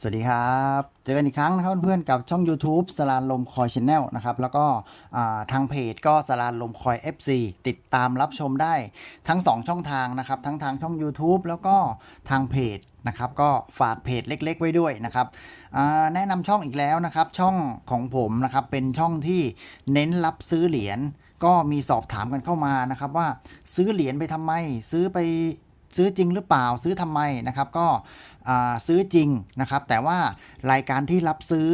สวัสดีครับ เจอกันอีกครั้งนะครับเพื่อนๆกับช่อง YouTube สลานลมคอยช n แนลนะครับ แล้วก็ทางเพจก็สลานลมคอย FC ติดตามรับชมได้ทั้ง 2 ช่องทางนะครับ ทั้งทางช่อง YouTube แล้วก็ทางเพจนะครับ ก็ฝากเพจเล็ก ๆ ไว้ด้วยนะครับแนะนำช่องอีกแล้วนะครับ ช่องของผมนะครับเป็นช่องที่เน้นรับซื้อเหรียญก็มีสอบถามกันเข้ามานะครับว่าซื้อเหรียญไปทำไมซื้อไป ซื้อจริงหรือเปล่าซื้อทำไมนะครับ ก็ซื้อจริงนะครับ แต่ว่ารายการที่รับซื้อ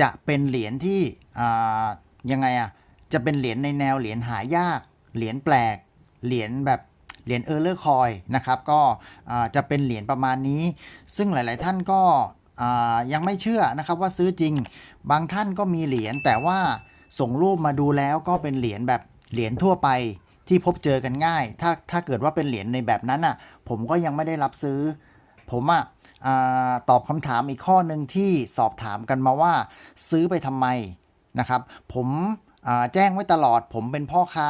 จะเป็นเหรียญที่ยังไงอะ่ะจะเป็นเหรียญในแนวเหรียญหายาก เหรียญแปลก เหรียญแบบเหรียญเออร์เลอร์คอยนะครับก็จะเป็นเหรียญประมาณนี้ ซึ่งหลาย ๆ ท่านก็ยังไม่เชื่อนะครับว่าซื้อจริง บางท่านก็มีเหรียญแต่ว่าส่งรูปมาดูแล้วก็เป็นเหรียญแบบเหรียญทั่วไป ที่พบเจอกันง่าย ถ้าถ้าเกิดว่าเป็นเหรียญในแบบนั้นอะ ผมก็ยังไม่ได้รับซื้อ ผมอะ่ะตอบคำถามอีกข้อหนึ่งที่สอบถามกันมาว่า ซื้อไปทำไมนะครับ ผมแจ้งไว้ตลอด ผมเป็นพ่อค้า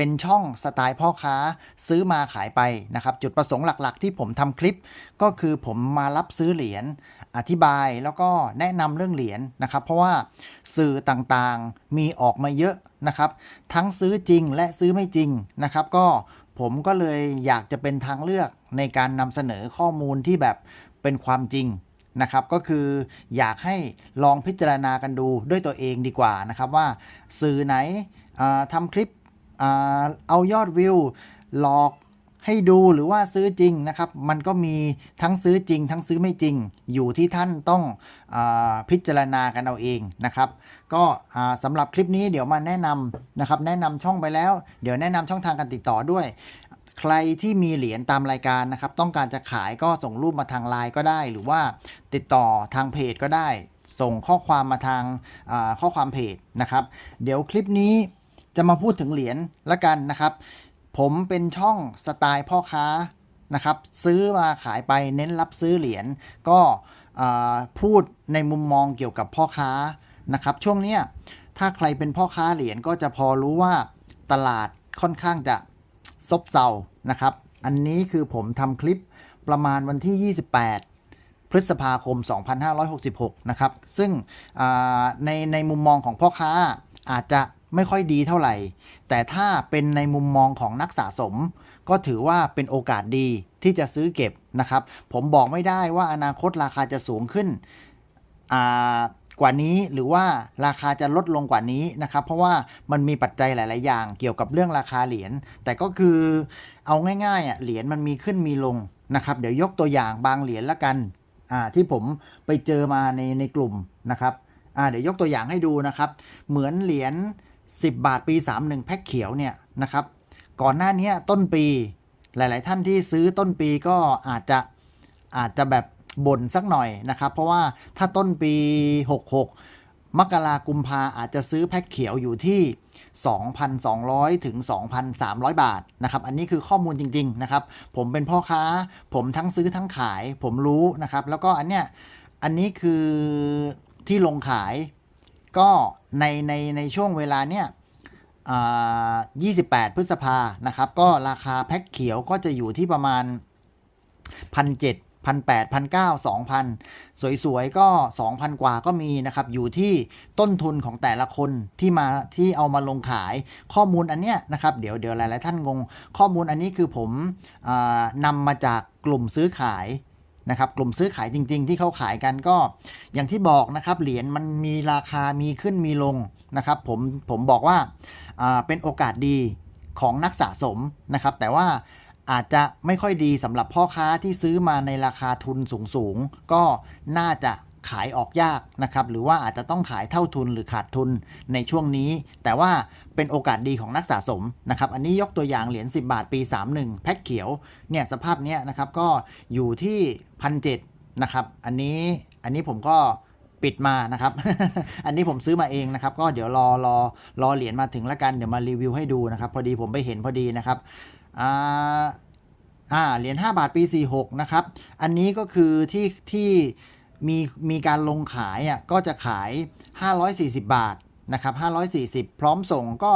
เป็นช่องสไตล์พ่อค้าซื้อมาขายไปนะครับ จุดประสงค์หลักๆ ที่ผมทำคลิป ก็คือผมมารับซื้อเหรียญอธิบายแล้วก็แนะนำเรื่องเหรียญนะครับ เพราะว่าสื่อต่างๆมีออกมาเยอะนะครับ ทั้งซื้อจริงและซื้อไม่จริงนะครับ ก็ผมก็เลยอยากจะเป็นทางเลือกในการนำเสนอข้อมูลที่แบบเป็นความจริงนะครับก็คืออยากให้ลองพิจารณากันดูด้วยตัวเองดีกว่านะครับว่าสื่อไหนอ่าทำคลิป เอายอดวิวหลอกให้ดูหรือว่าซื้อจริงนะครับ มันก็มีทั้งซื้อจริง ทั้งซื้อไม่จริง อยู่ที่ท่านต้องอพิจารณากันเอาเองนะครับ ก็สำหรับคลิปนี้เดี๋ยวมาแนะนำนะครับ แนะนำช่องไปแล้ว เดี๋ยวแนะนำช่องทางการติดต่อด้วย ใครที่มีเหรียญตามรายการนะครับ ต้องการจะขายก็ส่งรูปมาทางไลน์ก็ได้ หรือว่าติดต่อทางเพจก็ได้ ส่งข้อความมาทางข้อความเพจนะครับ เดี๋ยวคลิปนี้ จะมาพูดถึงเหรียญละกันนะครับ ผมเป็นช่องสไตล์พ่อค้านะครับ ซื้อมาขายไปเน้นรับซื้อเหรียญก็พูดในมุมมองเกี่ยวกับพ่อค้านะครับ ช่วงเนี้ยถ้าใครเป็นพ่อค้าเหรียญก็จะพอรู้ว่าตลาดค่อนข้างจะซบเซานะครับ อันนี้คือผมทำคลิปประมาณวันที่ 28พฤษภาคม 2566 นะครับ ซึ่งในในมุมมองของพ่อค้าอาจจะ ไม่ค่อยดีเท่าไหร่ แต่ถ้าเป็นในมุมมองของนักสะสม ก็ถือว่าเป็นโอกาสดีที่จะซื้อเก็บนะครับ ผมบอกไม่ได้ว่าอนาคตราคาจะสูงขึ้นกว่านี้หรือว่าราคาจะลดลงกว่านี้นะครับ เพราะว่ามันมีปัจจัยหลาย ๆ อย่างเกี่ยวกับเรื่องราคาเหรียญแต่ก็คือเอาง่ายๆอะเหรียญมันมีขึ้นมีลงนะครับ เดี๋ยวยกตัวอย่างบางเหรียญละกันที่ผมไปเจอมาในในกลุ่มนะครับเดี๋ยวยกตัวอย่างให้ดูนะครับ เหมือนเหรียญ 10 บาทปี 31 แพ็คเขียวเนี่ยนะครับ ก่อนหน้านี้ต้นปีหลาย ๆ ท่านที่ซื้อต้นปีก็อาจจะอาจจะแบบบ่นสักหน่อยนะครับ เพราะว่าถ้าต้นปี 66 มกรากุมภาอาจจะซื้อแพ็คเขียวอยู่ที่ 2,200 ถึง 2,300 บาทนะครับ อันนี้คือข้อมูลจริง ๆ นะครับ ผมเป็นพ่อค้า ผมทั้งซื้อทั้งขาย ผมรู้นะครับ แล้วก็อันเนี้ย อันนี้คือที่ลงขาย ก็ในในในช่วงเวลาเนี้ย28 พฤษภานะครับ ก็ราคาแพ็คเขียวก็จะอยู่ที่ประมาณ 1,700 1,800 1,900 2,000 สวยๆ ก็ 2,000 กว่าก็มีนะครับ อยู่ที่ต้นทุนของแต่ละคนที่มาที่เอามาลงขายข้อมูลอันเนี้ยนะครับ เดี๋ยวเดี๋ยวหลายๆท่านงง ข้อมูลอันนี้คือผมอนำมาจากกลุ่มซื้อขาย นะครับกลุ่มซื้อขายจริง ๆ ที่เขาขายกันก็อย่างที่บอกนะครับเหรียญมันมีราคามีขึ้นมีลงนะครับผมผมบอกว่าอ่าเป็นโอกาสดีของนักสะสมนะครับ แต่ว่าอาจจะไม่ค่อยดีสำหรับพ่อค้าที่ซื้อมาในราคาทุนสูงๆ ก็น่าจะ ขายออกยากนะครับหรือว่าอาจจะต้องขายเท่าทุนหรือขาดทุนในช่วงนี้ แต่ว่าเป็นโอกาสดีของนักสะสมนะครับอันนี้ยกตัวอย่างเหรียญ10 บาทปี 31 แพ็คเขียวเนี่ยสภาพเนี้ยนะครับก็อยู่ที่พันเนะครับอันนี้อันนี้ผมก็ปิดมานะครับ อันนี้ผมซื้อมาเองนะครับ ก็เดี๋ยวรอรอรอเหรียญมาถึงแล้วกัน เดี๋ยวมารีวิวให้ดูนะครับ พอดีผมไปเห็นพอดีนะครับอ่าอ่าเหรียญ5บาทปี 46 นะครับ อันนี้ก็คือที่ที่ มีมีการลงขายอะก็จะขาย 540 บาทนะครับ540 พร้อมส่งก็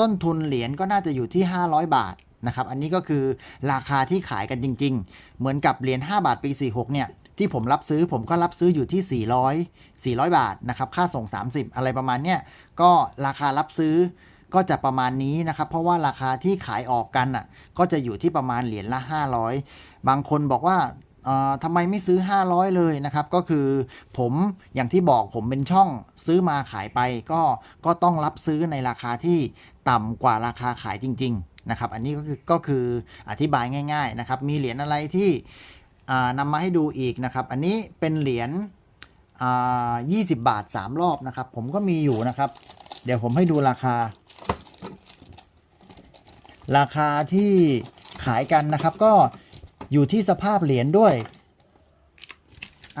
ต้นทุนเหรียญก็น่าจะอยู่ที่ 500 บาทนะครับ อันนี้ก็คือราคาที่ขายกันจริง ๆ เหมือนกับเหรียญ5บาทปี 46 เนี่ย ที่ผมรับซื้อผมก็รับซื้ออยู่ที่ 400 400 บาทนะครับ ค่าส่ง 30 อะไรประมาณเนี้ยก็ราคารับซื้อก็จะประมาณนี้นะครับ เพราะว่าราคาที่ขายออกกันอะ ก็จะอยู่ที่ประมาณเหรียญละ 500 บางคนบอกว่า ทำไมไม่ซื้อ 500 เลยนะครับ ก็คือผมอย่างที่บอกผมเป็นช่องซื้อมาขายไป ก็ก็ต้องรับซื้อในราคาที่ต่ำกว่าราคาขายจริง ๆ นะครับ อันนี้ก็คือก็คืออธิบายง่าย ๆ นะครับ มีเหรียญอะไรที่อ่านำมาให้ดูอีกนะครับ อันนี้เป็นเหรียญอ่า20บาท 3 รอบนะครับ ผมก็มีอยู่นะครับ เดี๋ยวผมให้ดูราคา ราคาที่ขายกันนะครับก็ อยู่ที่สภาพเหรียญด้วย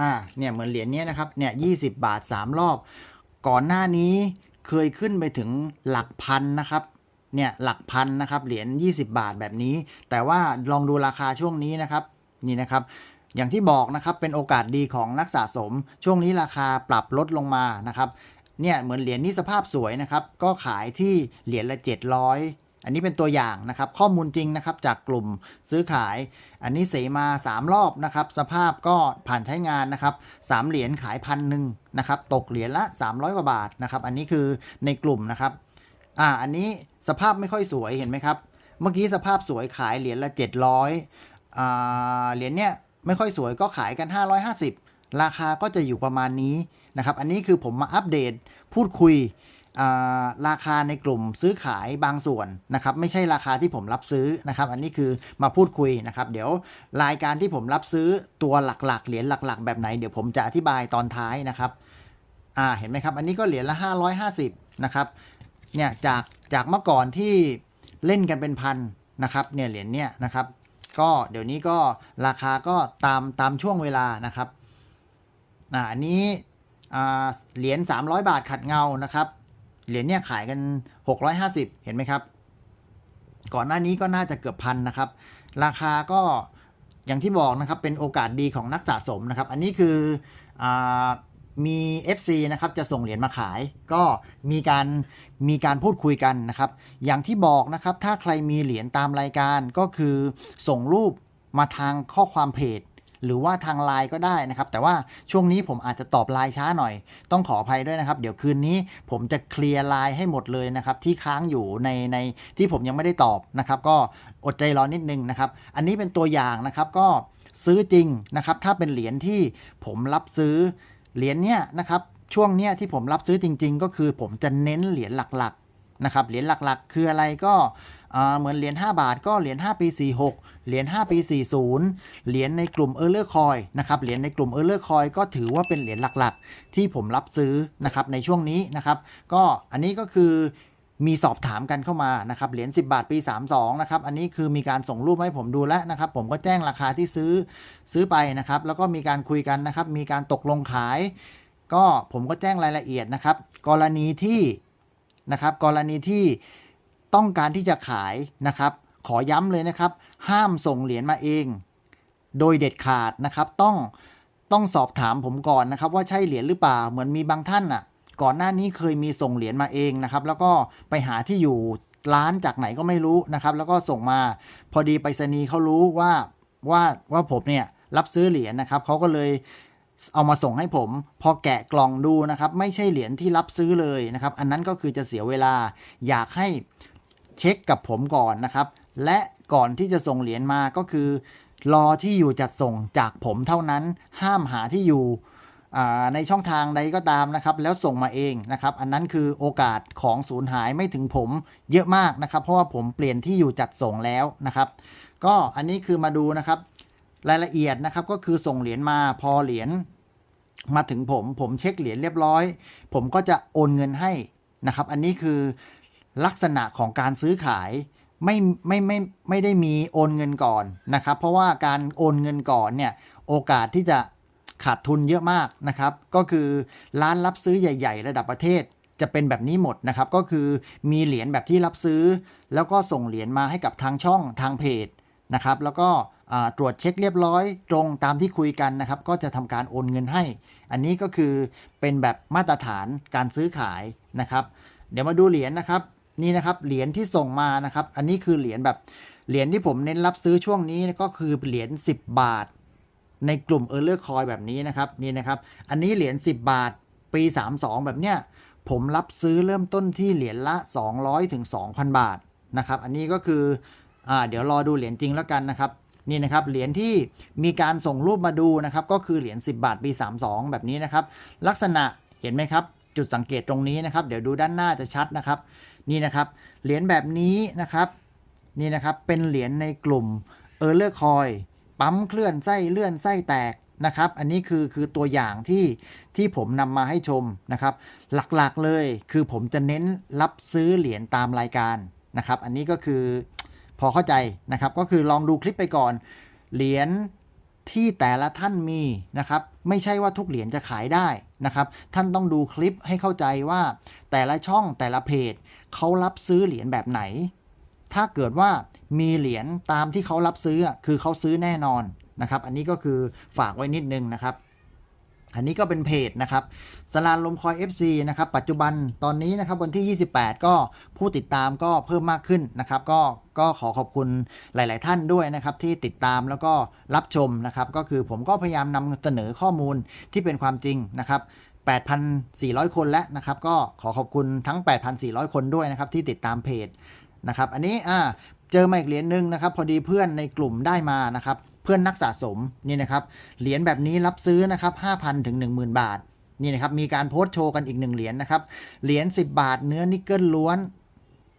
อ่า เนี่ยเหมือนเหรียญนี้นะครับ เนี่ยยีบาท 3 รอบ ก่อนหน้านี้เคยขึ้นไปถึงหลักพันนะครับ เนี่ยหลักพันนะครับ เหรียญ20 บาทแบบนี้ แต่ว่าลองดูราคาช่วงนี้นะครับ นี่นะครับอย่างที่บอกนะครับเป็นโอกาสดีของนักสะสม ช่วงนี้ราคาปรับลดลงมานะครับเนี่ยเหมือนเหรียญนี้สภาพสวยนะครับ ก็ขายที่เหรียญละ 700 อันนี้เป็นตัวอย่างนะครับ ข้อมูลจริงนะครับจากกลุ่มซื้อขาย อันนี้เสมา 3 รอบนะครับ สภาพก็ผ่านใช้งานนะครับ3เหรียญขายพันหนึ่งนะครับ ตกเหรียญละ 300 กว่าบาทนะครับ อันนี้คือในกลุ่มนะครับ อ่า อันนี้สภาพไม่ค่อยสวยเห็นไหมครับ เมื่อกี้สภาพสวยขายเหรียญละ 700อ่าเหรียญเนี้ยไม่ค่อยสวยก็ขายกัน 550 ราคาก็จะอยู่ประมาณนี้นะครับ อันนี้คือผมมาอัปเดตพูดคุย ราคาในกลุ่มซื้อขายบางส่วนนะครับไม่ใช่ราคาที่ผมรับซื้อนะครับ อันนี้คือมาพูดคุยนะครับ เดี๋ยวรายการที่ผมรับซื้อตัวหลักๆเหรียญหลัก ๆ แบบไหนเดี๋ยวผมจะอธิบายตอนท้ายนะครับอ่าเห็นไหมครับ อันนี้ก็เหรียญละ 550นะครับเนี่ยจากจากเมื่อก่อนที่เล่นกันเป็นพันนะครับเนี่ยเหรียญเนี่ยนะครับ ก็เดี๋ยวนี้ก็ราคาก็ตามตามช่วงเวลานะครับอ่าอันนี้เหรียญ300 บาทขัดเงานะครับ เหรียญเนี่ยขายกัน 650 เห็นไหมครับ ก่อนหน้านี้ก็น่าจะเกือบพันนะครับ ราคาก็อย่างที่บอกนะครับเป็นโอกาสดีของนักสะสมนะครับ อันนี้คืออมี FC นะครับจะส่งเหรียญมาขาย ก็มีการมีการพูดคุยกันนะครับ อย่างที่บอกนะครับถ้าใครมีเหรียญตามรายการก็คือส่งรูปมาทางข้อความเพจ หรือว่าทางไลน์ก็ได้นะครับ แต่ว่าช่วงนี้ผมอาจจะตอบไลน์ช้าหน่อย ต้องขออภัยด้วยนะครับ เดี๋ยวคืนนี้ผมจะเคลียร์ไลน์ให้หมดเลยนะครับ ที่ค้างอยู่ในในที่ผมยังไม่ได้ตอบนะครับ ก็อดใจรอนิดนึงนะครับ อันนี้เป็นตัวอย่างนะครับ ก็ซื้อจริงนะครับ ถ้าเป็นเหรียญที่ผมรับซื้อเหรียญเนี้ยนะครับ ช่วงเนี้ยที่ผมรับซื้อจริง ๆ ก็คือผมจะเน้นเหรียญหลักๆนะครับเหรียญหลักๆ คืออะไรก็ เหมือนเหรียญ5บาทก็เหรียญ5ปี 46 เหรียญ5ปี 40 เหรียญในกลุ่มเออร์เลอร์คอยนะครับเหรียญในกลุ่มเออร์เลอร์คอยก็ถือว่าเป็นเหรียญหลักๆ ที่ผมรับซื้อนะครับในช่วงนี้นะครับก็อันนี้ก็คือมีสอบถามกันเข้ามานะครับเหรียญ10 บาทปี 32นะครับอันนี้คือมีการส่งรูปให้ผมดูแล้วนะครับ ผมก็แจ้งราคาที่ซื้อซื้อไปนะครับ แล้วก็มีการคุยกันนะครับ มีการตกลงขาย ก็ผมก็แจ้งรายละเอียดนะครับ กรณีที่นะครับ กรณีที่ ต้องการที่จะขายนะครับ ขอย้ำเลยนะครับ ห้ามส่งเหรียญมาเอง โดยเด็ดขาดนะครับ ต้องต้องสอบถามผมก่อนนะครับ ว่าใช่เหรียญหรือเปล่าเหมือนมีบางท่านอะ ก่อนหน้านี้เคยมีส่งเหรียญมาเองนะครับ แล้วก็ไปหาที่อยู่ร้านจากไหนก็ไม่รู้นะครับ แล้วก็ส่งมาพอดีไปรษณีย์เขารู้ว่าว่าว่าผมเนี่ยรับซื้อเหรียญนะครับเขาก็เลยเอามาส่งให้ผม พอแกะกล่องดูนะครับ ไม่ใช่เหรียญที่รับซื้อเลยนะครับ อันนั้นก็คือจะเสียเวลาอยากให้ เช็คกับผมก่อนนะครับ และก่อนที่จะส่งเหรียญมาก็คือ รอที่อยู่จัดส่งจากผมเท่านั้น ห้ามหาที่อยู่ในช่องทางใดก็ตามนะครับ แล้วส่งมาเองนะครับ อันนั้นคือโอกาสของสูญหายไม่ถึงผมเยอะมากนะครับ เพราะว่าผมเปลี่ยนที่อยู่จัดส่งแล้วนะครับ ก็อันนี้คือมาดูนะครับ รายละเอียดนะครับก็คือส่งเหรียญมาพอเหรียญมาถึงผมผมเช็คเหรียญเรียบร้อย ผมก็จะโอนเงินให้นะครับ อันนี้คือ ลักษณะของการซื้อขายไม่ไม่ไม่ไม่ได้มีโอนเงินก่อนนะครับ เพราะว่าการโอนเงินก่อนเนี่ยโอกาสที่จะขาดทุนเยอะมากนะครับ ก็คือร้านรับซื้อใหญ่ ๆ ระดับประเทศจะเป็นแบบนี้หมดนะครับ ก็คือมีเหรียญแบบที่รับซื้อ แล้วก็ส่งเหรียญมาให้กับทางช่องทางเพจนะครับ แล้วก็ตรวจเช็คเรียบร้อยตรงตามที่คุยกันนะครับ ก็จะทำการโอนเงินให้ อันนี้ก็คือเป็นแบบมาตรฐานการซื้อขายนะครับ เดี๋ยวมาดูเหรียญนะครับ นี่นะครับเหรียญที่ส่งมานะครับ อันนี้คือเหรียญแบบเหรียญที่ผมเน้นรับซื้อช่วงนี้ก็คือเหรียญ10 บาท ในกลุ่มเออร์เลอร์คอยแบบนี้นะครับนี่นะครับ อันนี้เหรียญ10 บาท ปี 32 แบบเนี้ยผมรับซื้อเริ่มต้นที่เหรียญละ 200ถึง2,000 บาทนะครับอันนี้ก็คืออ่าเดี๋ยวรอดูเหรียญจริงแล้วกันนะครับนี่นะครับเหรียญที่มีการส่งรูปมาดูนะครับก็คือเหรียญ10 บาทปี 32 แบบนี้นะครับ ลักษณะเห็นไหมครับ จุดสังเกตตรงนี้นะครับ เดี๋ยวดูด้านหน้าจะชัดนะครับ นี่นะครับเหรียญแบบนี้นะครับนี่นะครับเป็นเหรียญในกลุ่มเออร์เลอร์คอยปั๊มเคลื่อนไส้เลื่อนไส้แตกนะครับ อันนี้คือคือตัวอย่างที่ที่ผมนำมาให้ชมนะครับ หลักๆเลยคือผมจะเน้นรับซื้อเหรียญตามรายการนะครับ อันนี้ก็คือพอเข้าใจนะครับ ก็คือลองดูคลิปไปก่อน เหรียญ ที่แต่ละท่านมีนะครับ ไม่ใช่ว่าทุกเหรียญจะขายได้นะครับ ท่านต้องดูคลิปให้เข้าใจว่า แต่ละช่องแต่ละเพจเขารับซื้อเหรียญแบบไหน ถ้าเกิดว่ามีเหรียญตามที่เขารับซื้อคือเขาซื้อแน่นอนนะครับ อันนี้ก็คือฝากไว้นิดนึงนะครับ อันนี้ก็เป็นเพจนะครับสลานลมคอย FC นะครับปัจจุบันตอนนี้นะครับวันที่ 28 ก็ผู้ติดตามก็เพิ่มมากขึ้นนะครับ ก็ก็ขอขอบคุณหลาย ๆ ท่านด้วยนะครับ ที่ติดตามแล้วก็รับชมนะครับ ก็คือผมก็พยายามนำเสนอข้อมูลที่เป็นความจริงนะครับ8,400 คนแล้วนะครับ ก็ขอขอบคุณทั้ง 8,400 คนด้วยนะครับ ที่ติดตามเพจนะครับ อันนี้อ่า เจอมาอีกเหรียญหนึ่งนะครับ พอดีเพื่อนในกลุ่มได้มานะครับ เพื่อนนักสะสมนี่นะครับเหรียญแบบนี้รับซื้อนะครับ5,000ถึง10,000 บาทนี่นะครับมีการโพสต์โชว์กันอีกหนึ่งเหรียญนะครับเหรียญ10 บาทเนื้อนิกเกิลล้วน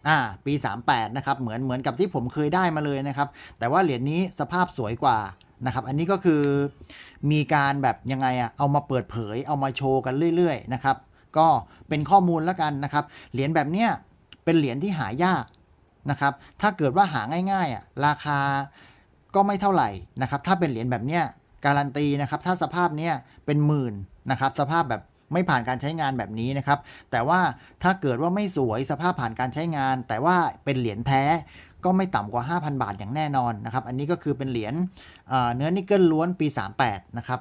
อ่าปี 38 นะครับ เหมือนเหมือนกับที่ผมเคยได้มาเลยนะครับ แต่ว่าเหรียญนี้สภาพสวยกว่านะครับ อันนี้ก็คือมีการแบบยังไงอะเอามาเปิดเผย เอามาโชว์กันเรื่อย ๆ นะครับ ก็เป็นข้อมูลแล้วกันนะครับ เหรียญแบบเนี้ยเป็นเหรียญที่หายาก นะครับ ถ้าเกิดว่าหาง่ายๆอะราคาก็ไม่เท่าไหร่นะครับ ถ้าเป็นเหรียญแบบเนี้ยการันตีนะครับ ถ้าสภาพเนี้ยเป็นหมื่นนะครับ สภาพแบบไม่ผ่านการใช้งานแบบนี้นะครับ แต่ว่าถ้าเกิดว่าไม่สวยสภาพผ่านการใช้งาน แต่ว่าเป็นเหรียญแท้ก็ไม่ต่ำกว่า 5,000 บาทอย่างแน่นอนนะครับ อันนี้ก็คือเป็นเหรียญเเนื้อนิกเกิลล้วนปี 38 นะครับ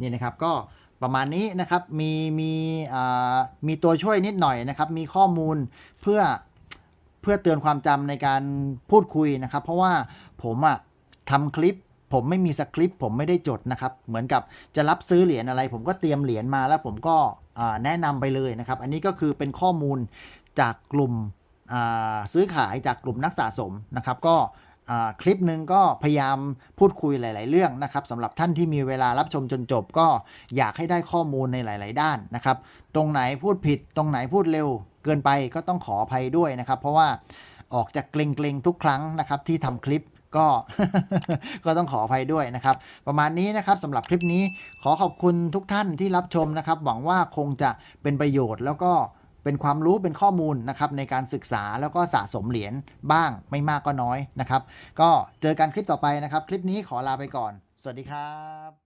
นี่นะครับก็ประมาณนี้นะครับมีมีมีตัวช่วยนิดหน่อยนะครับ มีข้อมูลเพื่อ พื่อเตือนความจำในการพูดคุยนะครับ เพราะว่าผมอะทำคลิป ผมไม่มีสคริปต์ผมไม่ได้จดนะครับ เหมือนกับจะรับซื้อเหรียญอะไร ผมก็เตรียมเหรียญมาแล้วผมก็แนะนำไปเลยนะครับ อันนี้ก็คือเป็นข้อมูลจากกลุ่มซื้อขายจากกลุ่มนักสะสมนะครับ ก็ คลิปหนึ่งก็พยายามพูดคุยหลาย ๆ เรื่องนะครับสำหรับท่านที่มีเวลารับชมจนจบก็อยากให้ได้ข้อมูลในหลาย ๆ ด้านนะครับ ตรงไหนพูดผิด ตรงไหนพูดเร็ว เกินไปก็ต้องขออภัยด้วยนะครับ เพราะว่าออกจากเกรงๆทุกครั้งนะครับที่ทำคลิปก็ก็ต้องขออภัยด้วยนะครับ ประมาณนี้นะครับสำหรับคลิปนี้ขอขอบคุณทุกท่านที่รับชมนะครับ หวังว่าคงจะเป็นประโยชน์แล้วก็ เป็นความรู้เป็นข้อมูลนะครับในการศึกษาแล้วก็สะสมเหรียญบ้างไม่มากก็น้อยนะครับ ก็เจอกันคลิปต่อไปนะครับ คลิปนี้ขอลาไปก่อน สวัสดีครับ